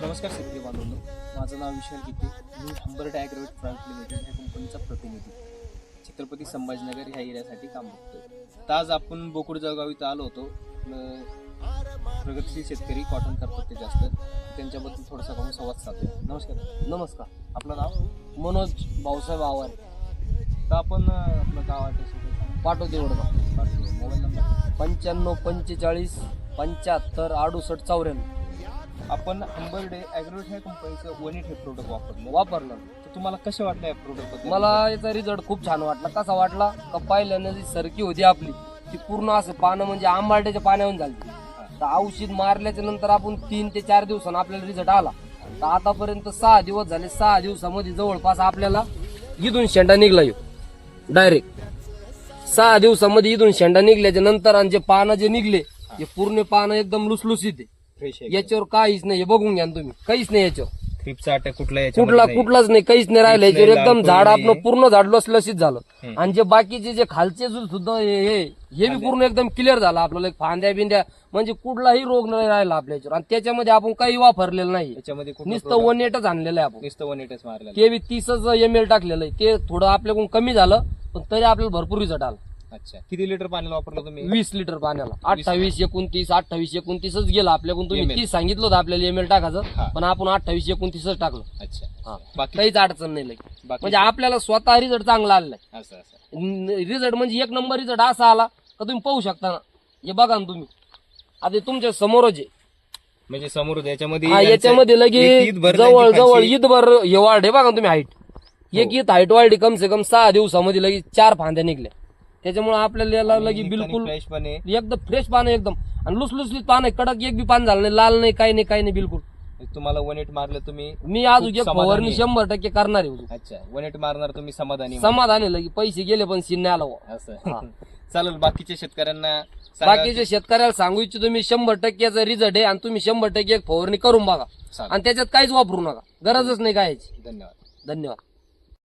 नमस्कार शेतकरी बांधवांनो. माझं नाव विशाल गीते. मी हंबर्ट ॲग्रोवेट प्रायव्हेट लिमिटेड ह्या कंपनीचा प्रतिनिधी. छत्रपती संभाजीनगर ह्या एरियासाठी काम बघतोय. तर आज आपण बोकुड जळगाव इथं आलो होतो. प्रगतशील शेतकरी कॉटन करतात ते जास्त. त्यांच्याबद्दल थोडासा आपण संवाद साधूया. नमस्कार. नमस्कार. आपलं नाव? मनोज भाऊसाहेब आवार तर आपण आपलं गाव ॲड्रेस पाठवते वडगाव. Mobile number. पंच्याण्णव पंचेचाळीस पंच्याहत्तर अडुसष्ट चौऱ्याण्णव. आपण हंबर्डे ॲग्रोट ह्या कंपनीचं वनिट हे प्रोडक्ट वापरलं. वापरलं तर तुम्हाला कसं वाटलं या प्रोडक्ट मला याचा रिझल्ट खूप छान वाटला. कसा वाटला? का पहिल्यानं जी सरकी होती आपली. ती पूर्ण असं पानं म्हणजे आंबाट्याच्या पाण्याहून झाली. तर औषध मारल्याच्या नंतर आपण तीन ते चार दिवसांना आपल्याला रिझल्ट आला. तर आतापर्यंत सहा दिवस झाले. सहा दिवसामध्ये जवळपास आपल्याला इथून शेंडा निघला येऊ डायरेक्ट सहा दिवसामध्ये इथून शेंडा निघल्याच्या नंतर आणि जे पानं जे निघले हे पूर्ण पानं एकदम लुसलुसीत आहे. फ्रेश आहे याच्यावर काहीच नाही हे बघून घ्या ना तुम्ही. काहीच नाही याच्यावर. क्रिपचा अटॅक कुठला कुठला कुठलाच नाही काहीच नाही राहिलं याच्यावर. एकदम झाड. आपलं पूर्ण झाड लसलसीत झालं. हम्म. आणि जे बाकीचे जे खालचे जो सुद्धा हे हे हे बी पूर्ण एकदम क्लिअर झालं आपल्याला. एक फांद्या बिंद्या म्हणजे कुठलाही रोग नाही राहिला आपल्या याच्यावर. आणि त्याच्यामध्ये आपण काही वापरलेलं नाही. याच्यामध्ये कुठलं नुसतं वन एटच आणलेलं आहे आपण. नुसतं वन एटच मारलेलं ते बी तीसच एम एल टाकलेलं आहे. ते थोडं आपल्याकडून कमी झालं पण तरी आपल्याला भरपूर रिझल्ट आला. अच्छा. किती लिटर पाणी वापरलं तुम्ही? वीस लिटर पाण्याला. अठ्ठावीस एकोणतीस अठ्ठावीस एकोणतीसच गेलं. आपल्याकडून तुम्ही ML. तीस सांगितलं होतं आपल्याला एम एल टाकायचं हा. पण आपण अठ्ठावीस एकोणतीसच टाकलं. अच्छा. हा. बाकी काहीच अडचण नाही. बाकी म्हणजे आपल्याला स्वतः रिझल्ट चांगला आलेला असं असं. आहे रिझल्ट म्हणजे एक नंबर रिझल्ट असा आला का तुम्ही पाहू शकता ना. हे बघा ना तुम्ही. आता हे तुमच्या समोरच आहे. म्हणजे समोर याच्यामध्ये हा, यांचं याच्यामध्ये लगे एक ईद भर जवळ जवळ खालची- ईदभर हे वाढ हे बघा ना तुम्ही हाईट एक ईद हाईट वाढली कम से कम सहा दिवसामध्ये लगे चार फांद्या निघल्या. त्याच्यामुळे आपल्याला याला लगे आणि बिलकुल फ्रेश पण आहे एकदम फ्रेश पानं एकदम आणि लुसलुसलीत पानं आहे, कडक एक बी पान झालं नाही लाल नाही काही नाही काही नाही बिलकुल तुम्हाला वन एट मारलं तुम्ही मी अजून खूप एक समाधानी फवारणी आहे. शंभर टक्के करणार आहे. अच्छा वन एट मारणार तुम्ही समाधानी समाधान आहे लगे पैसे गेले पण सीन नाही आला बुवा. असं. चालेल बाकीच्या शेतकऱ्यांना सांगा बाकीच्या शेतकऱ्याला सांगू इच्छितो तुम्ही शंभर टक्क्याचा रिझल्ट आहे आणि तुम्ही शंभर टक्के एक फवारणी करून बघा चालेल. आणि त्याच्यात काहीच वापरू नका गरजच नाही काय धन्यवाद धन्यवाद